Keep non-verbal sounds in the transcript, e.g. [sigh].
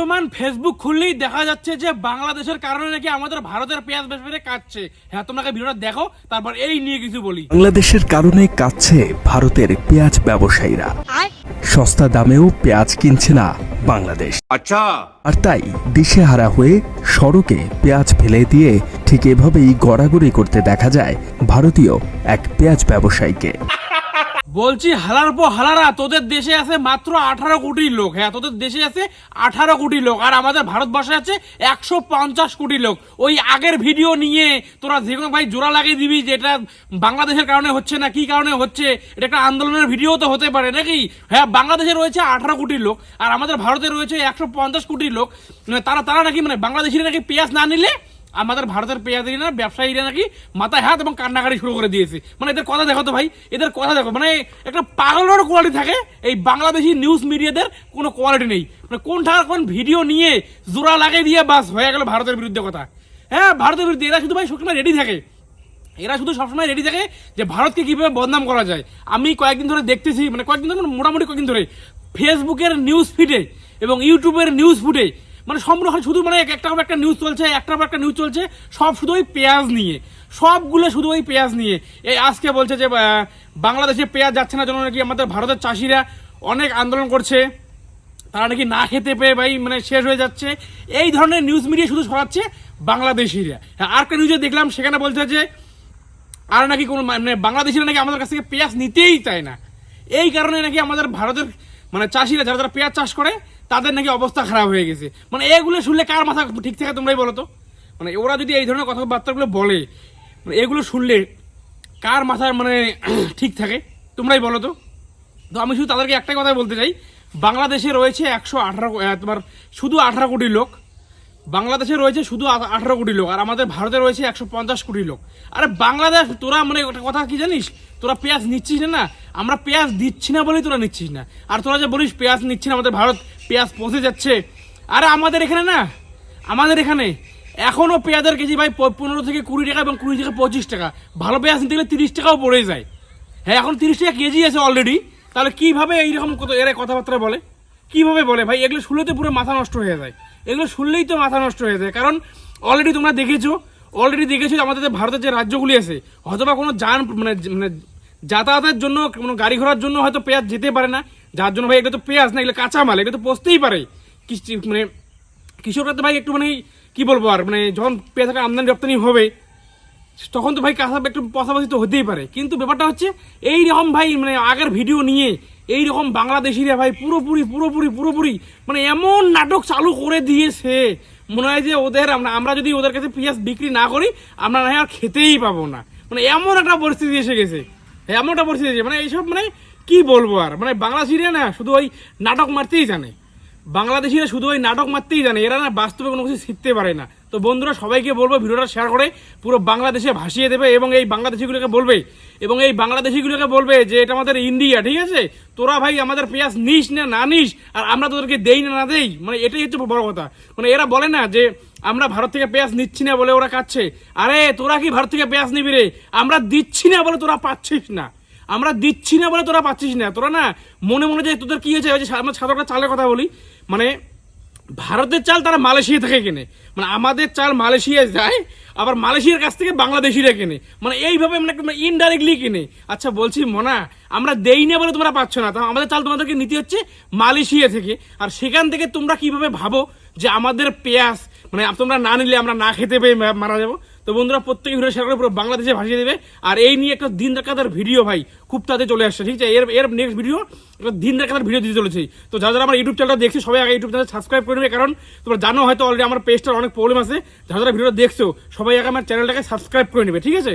বর্তমান ফেসবুক খুললেই দেখা যাচ্ছে যে বাংলাদেশের কারণে নাকি আমাদের ভারতের পেঁয়াজ বেশ বেড়ে কাটছে। হ্যাঁ তোমরা ভিডিওটা দেখো? তারপর এই নিয়ে কিছু বলি। বাংলাদেশের কারণে কাটছে ভারতের পেঁয়াজ ব্যবসায়ীরা। সস্তা দামেও পেঁয়াজ কিনছে না বাংলাদেশ। আচ্ছা। আর তাই দিশেহারা হয়ে সড়কে পেঁয়াজ ফেলে দিয়ে ঠিক এভাবেই গড়াগড়ি করতে দেখা যায় ভারতীয় এক পেঁয়াজ ব্যবসায়ীকে। বলছি, হালার পর হালারা, তোদের দেশে আছে মাত্র আঠারো কোটি লোক। হ্যাঁ তোদের দেশে আছে আঠারো কোটি লোক, আর আমাদের ভারতবর্ষে আছে একশো পঞ্চাশ কোটি লোক। ওই আগের ভিডিও নিয়ে তোরা যে কোনো ভাই জোড়া লাগিয়ে দিবি যে এটা বাংলাদেশের কারণে হচ্ছে না, কি কারণে হচ্ছে? এটা একটা আন্দোলনের ভিডিও তো হতে পারে নাকি? হ্যাঁ বাংলাদেশে রয়েছে আঠারো কোটি লোক, আর আমাদের ভারতে রয়েছে একশো পঞ্চাশ কোটি লোক। মানে তারা তারা নাকি মানে বাংলাদেশিরা নাকি পেঁয়াজ না নিলে আমাদের ভারতের পেঁয়াজেরা ব্যবসায়ীরা নাকি মাথায় হাত এবং কান্নাকাটি শুরু করে দিয়েছে। মানে এদের কথা দেখো তো ভাই, এদের কথা দেখো। মানে একটা পাগলের কোয়ালিটি থাকে, এই বাংলাদেশি নিউজ মিডিয়াদের কোনো কোয়ালিটি নেই। মানে কোন ঠাকার কোন ভিডিও নিয়ে জোড়া লাগিয়ে দিয়ে বাস হয়ে গেল ভারতের বিরুদ্ধে কথা। হ্যাঁ ভারতের বিরুদ্ধে, এরা শুধু ভাই সবসময় রেডি থাকে। এরা শুধু সবসময় রেডি থাকে যে ভারতকে কীভাবে বদনাম করা যায়। আমি কয়েকদিন ধরে দেখতেছি মানে কয়েকদিন ধরে, মোটামুটি কয়েকদিন ধরে ফেসবুকের নিউজ ফিডে এবং ইউটিউবের নিউজ ফুটে মানে সম্পূর্ণ শুধু মানে একটা পর একটা নিউজ চলছে, একটা পর একটা নিউজ চলছে, সব শুধু ওই পেঁয়াজ নিয়ে। সবগুলো শুধু ওই পেঁয়াজ নিয়ে। এই আজকে বলছে যে বাংলাদেশে পেঁয়াজ যাচ্ছে না, জন্য নাকি আমাদের ভারতের চাষিরা অনেক আন্দোলন করছে। তারা নাকি না খেতে পেয়ে ভাই মানে শেষ হয়ে যাচ্ছে। এই ধরনের নিউজ মিডিয়া শুধু ছড়াচ্ছে বাংলাদেশিরা। আর একটা নিউজে দেখলাম, সেখানে বলছে যে, আর নাকি কোনো মানে বাংলাদেশিরা নাকি আমাদের কাছ থেকে পেঁয়াজ নিতেই চায় না। এই কারণে নাকি আমাদের ভারতের মানে চাষিরা, যারা যারা পেঁয়াজ চাষ করে তাদের নাকি অবস্থা খারাপ হয়ে গেছে। মানে এগুলো শুনলে কার মাথা ঠিক থাকে তোমরাই বলো তো? মানে ওরা যদি এই ধরনের কথাবার্তাগুলো বলে মানে এগুলো শুনলে কার মাথার মানে [clears throat] ঠিক থাকে তোমরাই বলো তো? তো আমি শুধু তাদেরকে একটাই কথা বলতে চাই। বাংলাদেশে রয়েছে একশো আঠারো তোমার শুধু আঠারো কোটি লোক। বাংলাদেশে রয়েছে শুধু আঠারো কোটি লোক। আর আমাদের ভারতে রয়েছে একশো পঞ্চাশ কোটি লোক। আরে বাংলাদেশ, তোরা মানে কথা কি জানিস? তোরা পেঁয়াজ নিচ্ছিস না? না আমরা পেঁয়াজ দিচ্ছি না বলেই তোরা নিচ্ছিস না। আর তোরা যে বলিস পেঁয়াজ নিচ্ছি না, আমাদের ভারত পেঁয়াজ পৌঁছে যাচ্ছে। আরে আমাদের এখানে না, আমাদের এখানে এখনও পেঁয়াজের কেজি ভাই পনেরো থেকে কুড়ি টাকা এবং কুড়ি থেকে পঁচিশ টাকা। ভালো পেঁয়াজ নিতে গেলে তিরিশ টাকাও পড়ে যায়। হ্যাঁ এখন তিরিশ টাকা কেজি আছে অলরেডি তাহলে কীভাবে এইরকম কত এরা কথাবার্তা বলে? কীভাবে বলে? ভাই, এগুলো শুনলে তো পুরো মাথা নষ্ট হয়ে যায়। এগুলো শুনলেই তো মাথা নষ্ট হয়ে যায়। কারণ অলরেডি তোমরা দেখেছ অলরেডি দেখেছ আমাদের ভারতের যে রাজ্যগুলি আছে, হয়তোবা কোনো যান মানে মানে যাতায়াতের জন্য, কোনো গাড়ি ঘোড়ার জন্য হয়তো পেঁয়াজ যেতে পারে না। যার জন্য ভাই এগুলো তো পেঁয়াজ না, এগুলো কাঁচামাল, এগুলো তো পচতেই পারে। কৃষি- মানে কৃষকরা তো ভাই একটু মানে কি বলব আর মানে যখন পেঁয়াজের আমদানি রপ্তানি হবে, তখন তো ভাই কাঁচা একটু পাশাপাশি তো হতেই পারে। কিন্তু ব্যাপারটা হচ্ছে এই রকম ভাই মানে আগের ভিডিও নিয়ে এই রকম বাংলাদেশিরা ভাই পুরোপুরি পুরোপুরি পুরোপুরি মানে এমন নাটক চালু করে দিয়েছে। মনে হয় যে ওদের আমরা আমরা যদি ওদের কাছে পেঁয়াজ বিক্রি না করি, আমরা না আর খেতেই পাবো না। মানে এমন একটা পরিস্থিতি এসে গেছে। এমন একটা পরিস্থিতি মানে এইসব মানে কি বলব আর? মানে বাংলাদেশিরা না শুধু ওই নাটক মারতেই জানে। বাংলাদেশিরা শুধু ওই নাটক মারতেই জানে। এরা না বাস্তবে কোনো কিছু শিখতে পারে না। তো বন্ধুরা, সবাইকে বলব ভিডিওটা শেয়ার করে পুরো বাংলাদেশে ভাসিয়ে দেবে এবং এই বাংলাদেশিগুলোকে বলবে। এবং এই বাংলাদেশিগুলোকে বলবে যে, এটা আমাদের ইন্ডিয়া, ঠিক আছে? তোরা ভাই আমাদের পেঁয়াজ নিস না না নিস, আর আমরা তোদেরকে দেই না না দেই। মানে এটাই হচ্ছে বড় কথা। মানে এরা বলে না যে আমরা ভারত থেকে পেঁয়াজ নিচ্ছি না বলে ওরা খাচ্ছে আরে, তোরা কি ভারত থেকে পেঁয়াজ নিবি রে? আমরা দিচ্ছি না বলে তোরা পাচ্ছিস না। আমরা দিচ্ছি না বলে তোরা পাচ্ছিস না। তোরা না মনে মনে যে তোদের কি হয়েছে আমার ছাত্রটা চালের কথা বলি। মানে ভারতের চাল তারা মালয়েশিয়া থেকে কেনে। মানে আমাদের চাল মালয়েশিয়ায় যায়, আবার মালয়েশিয়ার কাছ থেকে বাংলাদেশিরা কেনে। মানে এইভাবে মানে ইনডাইরেক্টলি কেনে। আচ্ছা বলছি মনা, আমরা দেই না বলে তোমরা পাচ্ছ না। তা আমাদের চাল তোমাদেরকে নিতে হচ্ছে মালয়েশিয়া থেকে। আর সেখান থেকে তোমরা কীভাবে ভাবো যে আমাদের পেঁয়াজ মানে তোমরা না নিলে আমরা না খেতে পেয়ে মারা যাব। তো বন্ধুরা, প্রত্যেকে ভিডিও শেয়ার করে পুরো বাংলাদেশে ভাসিয়ে দেবে। আর এই নিয়ে একটা দিন দেখাতার ভিডিও ভাই, খুব তাতে চলে আসছে, ঠিক আছে? এর এর নেক্সট ভিডিও একটা দিন দেখাতার ভিডিও দিতে চলেছে। তো যারা যারা আমার ইউটিউব চ্যানেলটা দেখছি, সবাই আগে ইউটিউব চ্যানেল সাবস্ক্রাইব করে নেবে, কারণ তোমরা জানো হয়তো অলরেডি আমার পেজটার অনেক প্রবলেম আছে। যারা যারা ভিডিওটা দেখছ, সবাই আগে আমার চ্যানেলটাকে সাবস্ক্রাইব করে নেবে, ঠিক আছে?